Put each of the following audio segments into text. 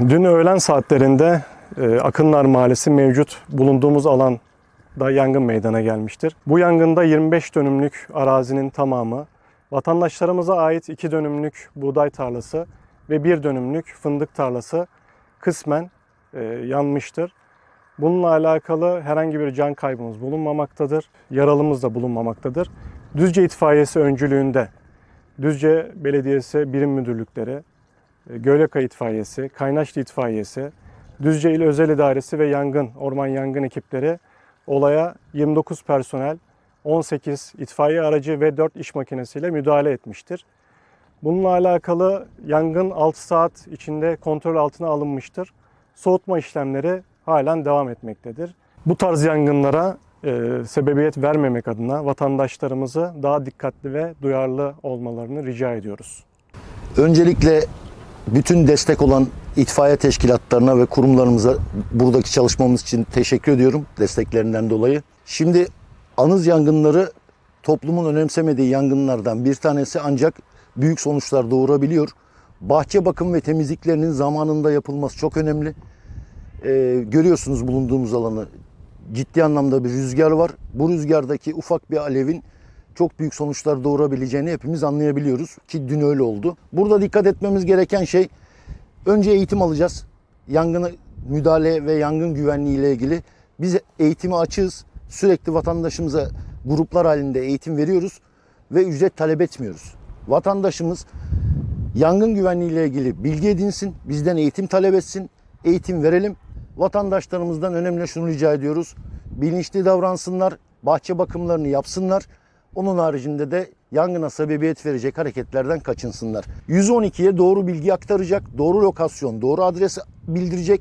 Dün öğlen saatlerinde e, Akınlar Mahallesi mevcut bulunduğumuz alanda yangın meydana gelmiştir. Bu yangında 25 dönümlük arazinin tamamı, vatandaşlarımıza ait 2 dönümlük buğday tarlası ve 1 dönümlük fındık tarlası kısmen e, yanmıştır. Bununla alakalı herhangi bir can kaybımız bulunmamaktadır. Yaralımız da bulunmamaktadır. Düzce İtfaiyesi öncülüğünde Düzce Belediyesi birim müdürlükleri, e, Gölyaka İtfaiyesi, Kaynaşlı İtfaiyesi, Düzce İl Özel İdaresi ve Yangın, Orman Yangın ekipleri olaya 29 personel, 18 itfaiye aracı ve 4 iş makinesiyle müdahale etmiştir. Bununla alakalı yangın 6 saat içinde kontrol altına alınmıştır. Soğutma işlemleri halen devam etmektedir. Bu tarz yangınlara e, sebebiyet vermemek adına vatandaşlarımızı daha dikkatli ve duyarlı olmalarını rica ediyoruz. Öncelikle bütün destek olan itfaiye teşkilatlarına ve kurumlarımıza buradaki çalışmamız için teşekkür ediyorum desteklerinden dolayı. Şimdi anız yangınları toplumun önemsemediği yangınlardan bir tanesi ancak büyük sonuçlar doğurabiliyor. Bahçe bakım ve temizliklerinin zamanında yapılması çok önemli. Ee, görüyorsunuz bulunduğumuz alanı. Ciddi anlamda bir rüzgar var. Bu rüzgardaki ufak bir alevin çok büyük sonuçlar doğurabileceğini hepimiz anlayabiliyoruz ki dün öyle oldu. Burada dikkat etmemiz gereken şey önce eğitim alacağız. Yangına müdahale ve yangın güvenliği ile ilgili biz eğitimi açığız. Sürekli vatandaşımıza gruplar halinde eğitim veriyoruz ve ücret talep etmiyoruz. Vatandaşımız yangın güvenliği ile ilgili bilgi edinsin, bizden eğitim talep etsin, eğitim verelim. Vatandaşlarımızdan önemli şunu rica ediyoruz. Bilinçli davransınlar, bahçe bakımlarını yapsınlar. Onun haricinde de yangına sebebiyet verecek hareketlerden kaçınsınlar. 112'ye doğru bilgi aktaracak, doğru lokasyon, doğru adresi bildirecek.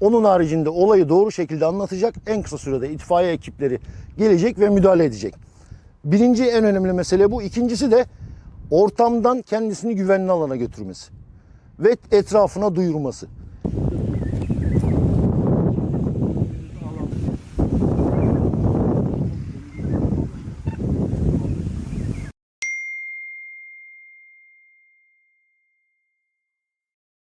Onun haricinde olayı doğru şekilde anlatacak. En kısa sürede itfaiye ekipleri gelecek ve müdahale edecek. Birinci en önemli mesele bu. İkincisi de ortamdan kendisini güvenli alana götürmesi ve etrafına duyurması.